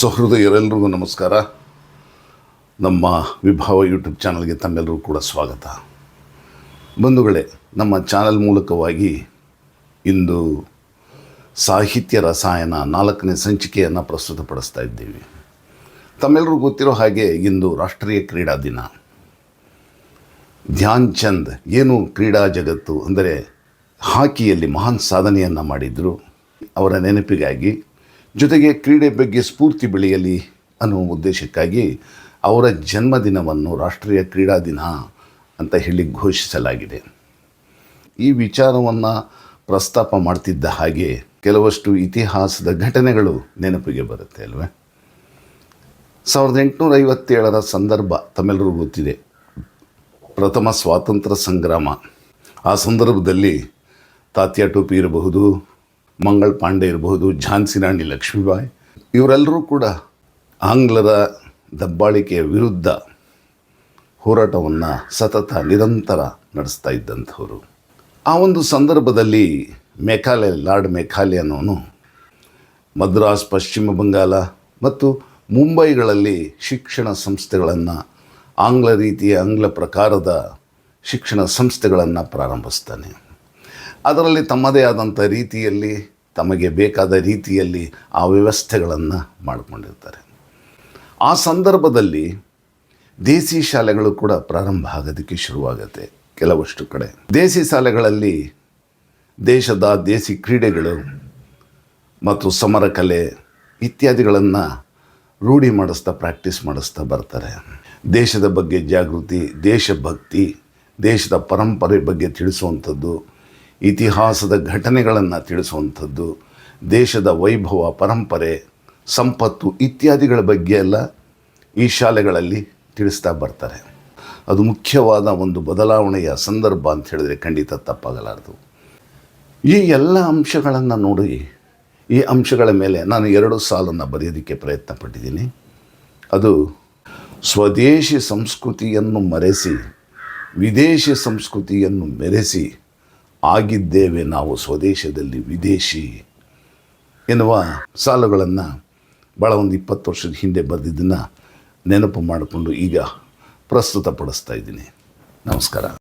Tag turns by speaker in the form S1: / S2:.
S1: ಸಹೃದಯರೆಲ್ಲರಿಗೂ ನಮಸ್ಕಾರ. ನಮ್ಮ ವಿಭಾವ ಯೂಟ್ಯೂಬ್ ಚಾನಲ್ಗೆ ತಮ್ಮೆಲ್ಲರೂ ಕೂಡ ಸ್ವಾಗತ. ಬಂಧುಗಳೇ, ನಮ್ಮ ಚಾನಲ್ ಮೂಲಕವಾಗಿ ಇಂದು ಸಾಹಿತ್ಯ ರಸಾಯನ ನಾಲ್ಕನೇ ಸಂಚಿಕೆಯನ್ನು ಪ್ರಸ್ತುತಪಡಿಸ್ತಾ ಇದ್ದೀವಿ. ತಮ್ಮೆಲ್ಲರಿಗೂ ಗೊತ್ತಿರೋ ಹಾಗೆ ಇಂದು ರಾಷ್ಟ್ರೀಯ ಕ್ರೀಡಾ ದಿನ. ಧ್ಯಾನ್ ಚಂದ್ ಏನು ಕ್ರೀಡಾ ಜಗತ್ತು ಅಂದರೆ ಹಾಕಿಯಲ್ಲಿ ಮಹಾನ್ ಸಾಧನೆಯನ್ನು ಮಾಡಿದರು. ಅವರ ನೆನಪಿಗಾಗಿ ಜೊತೆಗೆ ಕ್ರೀಡೆ ಬಗ್ಗೆ ಸ್ಫೂರ್ತಿ ಬೆಳೆಯಲಿ ಅನ್ನುವ ಉದ್ದೇಶಕ್ಕಾಗಿ ಅವರ ಜನ್ಮದಿನವನ್ನು ರಾಷ್ಟ್ರೀಯ ಕ್ರೀಡಾ ದಿನ ಅಂತ ಹೇಳಿ ಘೋಷಿಸಲಾಗಿದೆ. ಈ ವಿಚಾರವನ್ನು ಪ್ರಸ್ತಾಪ ಮಾಡ್ತಿದ್ದ ಹಾಗೆ ಕೆಲವಷ್ಟು ಇತಿಹಾಸದ ಘಟನೆಗಳು ನೆನಪಿಗೆ ಬರುತ್ತೆ ಅಲ್ವೇ? ಸಾವಿರದ ಎಂಟುನೂರ ಐವತ್ತೇಳರ ಸಂದರ್ಭ ತಮ್ಮೆಲ್ಲರಿಗೂ ಗೊತ್ತಿದೆ. ಪ್ರಥಮ ಸ್ವಾತಂತ್ರ್ಯ ಸಂಗ್ರಾಮ. ಆ ಸಂದರ್ಭದಲ್ಲಿ ತಾತ್ಯಾ ಟೋಪಿ ಇರಬಹುದು ಮಂಗಳ್ ಪಾಂಡೆ ಇರಬಹುದು, ಝಾನ್ಸಿ ರಾಣಿ ಲಕ್ಷ್ಮೀಬಾಯಿ, ಇವರೆಲ್ಲರೂ ಕೂಡ ಆಂಗ್ಲರ ದಬ್ಬಾಳಿಕೆಯ ವಿರುದ್ಧ ಹೋರಾಟವನ್ನು ಸತತ ನಿರಂತರ ನಡೆಸ್ತಾ ಇದ್ದಂಥವರು. ಆ ಒಂದು ಸಂದರ್ಭದಲ್ಲಿ ಮೇಘಾಲಯ, ಲಾರ್ಡ್ ಮೇಘಾಲಯ ಅನ್ನೋನು ಮದ್ರಾಸ್, ಪಶ್ಚಿಮ ಬಂಗಾಳ ಮತ್ತು ಮುಂಬೈಗಳಲ್ಲಿ ಶಿಕ್ಷಣ ಸಂಸ್ಥೆಗಳನ್ನು, ಆಂಗ್ಲ ರೀತಿಯ, ಆಂಗ್ಲ ಪ್ರಕಾರದ ಶಿಕ್ಷಣ ಸಂಸ್ಥೆಗಳನ್ನು ಪ್ರಾರಂಭಿಸ್ತಾನೆ. ಅದರಲ್ಲಿ ತಮ್ಮದೇ ಆದಂಥ ರೀತಿಯಲ್ಲಿ ತಮಗೆ ಬೇಕಾದ ರೀತಿಯಲ್ಲಿ ಆ ವ್ಯವಸ್ಥೆಗಳನ್ನು ಮಾಡಿಕೊಂಡಿರ್ತಾರೆ. ಆ ಸಂದರ್ಭದಲ್ಲಿ ದೇಸಿ ಶಾಲೆಗಳು ಕೂಡ ಪ್ರಾರಂಭ ಆಗೋದಕ್ಕೆ ಶುರುವಾಗುತ್ತೆ ಕೆಲವಷ್ಟು ಕಡೆ. ದೇಸಿ ಶಾಲೆಗಳಲ್ಲಿ ದೇಶದ ದೇಸಿ ಕ್ರೀಡೆಗಳು ಮತ್ತು ಸಮರ ಕಲೆ ಇತ್ಯಾದಿಗಳನ್ನು ರೂಢಿ ಮಾಡಿಸ್ತಾ ಪ್ರಾಕ್ಟೀಸ್ ಮಾಡಿಸ್ತಾ ಬರ್ತಾರೆ. ದೇಶದ ಬಗ್ಗೆ ಜಾಗೃತಿ, ದೇಶಭಕ್ತಿ, ದೇಶದ ಪರಂಪರೆ ಬಗ್ಗೆ ತಿಳಿಸುವಂಥದ್ದು ಇತಿಹಾಸದ ಘಟನೆಗಳನ್ನು ತಿಳಿಸುವಂಥದ್ದು, ದೇಶದ ವೈಭವ, ಪರಂಪರೆ, ಸಂಪತ್ತು ಇತ್ಯಾದಿಗಳ ಬಗ್ಗೆ ಎಲ್ಲ ಈ ಶಾಲೆಗಳಲ್ಲಿ ತಿಳಿಸ್ತಾ ಬರ್ತಾರೆ. ಅದು ಮುಖ್ಯವಾದ ಒಂದು ಬದಲಾವಣೆಯ ಸಂದರ್ಭ ಅಂತ ಹೇಳಿದರೆ ಖಂಡಿತ ತಪ್ಪಾಗಲಾರದು. ಈ ಎಲ್ಲ ಅಂಶಗಳನ್ನು ನೋಡಿ, ಈ ಅಂಶಗಳ ಮೇಲೆ ನಾನು ಎರಡು ಸಾಲನ್ನು ಬರೆಯೋದಕ್ಕೆ ಪ್ರಯತ್ನ ಪಟ್ಟಿದ್ದೀನಿ ಅದು ಸ್ವದೇಶಿ ಸಂಸ್ಕೃತಿಯನ್ನು ಮರೆಸಿ, ವಿದೇಶಿ ಸಂಸ್ಕೃತಿಯನ್ನು ಮೆರೆಸಿ ಆಗಿದ್ದೇವೆ ನಾವು ಸ್ವದೇಶದಲ್ಲಿ ವಿದೇಶಿ ಎನ್ನುವ ಸಾಲುಗಳನ್ನು ಭಾಳ ಒಂದು ಇಪ್ಪತ್ತು ವರ್ಷದ ಹಿಂದೆ ಬರೆದಿದ್ದನ್ನು ನೆನಪು ಮಾಡಿಕೊಂಡು ಈಗ ಪ್ರಸ್ತುತಪಡಿಸ್ತಾ ಇದ್ದೀನಿ. ನಮಸ್ಕಾರ.